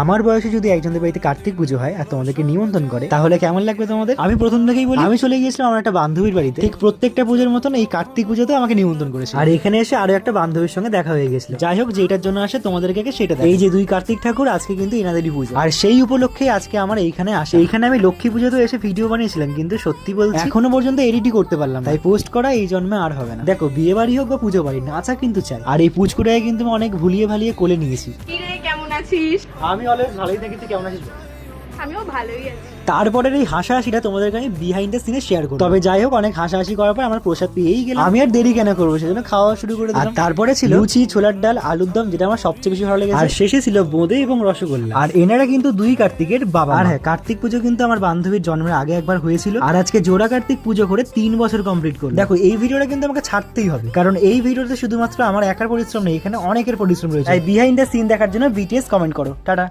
আমার বয়সে যদি একজনের বাড়িতে কার্তিক পুজো হয় আর তোমাদেরকে নিমন্ত্রণ করে তাহলে কেমন লাগবে তোমাদের? আমি প্রথম থেকেই বলি আমি চলে গিয়েছিলাম আমার একটা বান্ধবীর বাড়িতে। ঠিক প্রত্যেকটা পুজোর মতন এই কার্তিক পুজোতে আমাকে নিমন্ত্রণ করেছে আর এখানে এসে আরও একটা বান্ধবীর সঙ্গে দেখা হয়ে গেছিল। যাই হোক যেটার জন্য আসে তোমাদেরকে সেটা এই যে দুই কার্তিক ঠাকুর আজকে কিন্তু এনাদেরই পুজো। আর সেই উপলক্ষে আজকে আমার এইখানে আসে। এইখানে আমি লক্ষ্মী পুজোতে এসে ভিডিও বানিয়েছিলাম কিন্তু সত্যি বলছি এখনও পর্যন্ত এডিটই করতে পারলাম তাই পোস্ট করা এই জন্মে আর হবে না। দেখো বিয়ে বাড়ি হোক বা পুজো বাড়ি নাচা কিন্তু চাই। আর এই পুজকুটায় কিন্তু আমি অনেক ভুলিয়ে ভালিয়ে কোলে নিয়েছি। আছিস? আমি অলওয়েজ ভালোই তুই কেমন আছিস আমিও ভালোই আছি। তারপরের এই হাসাহাসিটা তোমাদেরকে আমি বিহাইন্ড দ্য সিনে শেয়ার করব। তবে যাই হোক অনেক হাসাহাসি করার পর আমার প্রসাদ পেয়েই গেলাম। আমি আর দেরি কেন করব? সেজন্য খাওয়া শুরু করে দিলাম। তারপরে ছিল লুচি ছোলার ডাল আলুর দম যেটা আমার সবচেয়ে বেশি ভালো লেগেছে। আর শেষে ছিল বোঁদে এবং রসগোল্লা। আর এনারা কিন্তু দুই কার্তিকের বাবা আর হ্যাঁ কার্তিক পুজো কিন্তু আমার বান্ধবীর জন্মের আগে একবার হয়েছিল। আর আজকে জোড়া কার্তিক পুজো করে তিন বছর কমপ্লিট করল। দেখো এই ভিডিওটা কিন্তু আমাকে ছাড়তেই হবে। কারণ এই ভিডিওতে শুধুমাত্র আমার একার পরিশ্রম নেই এখানে অনেকের পরিশ্রম রয়েছে। তাই বিহাইন্ড দ্য সিন দেখার জন্য বিটিএস কমেন্ট করো। টাটা।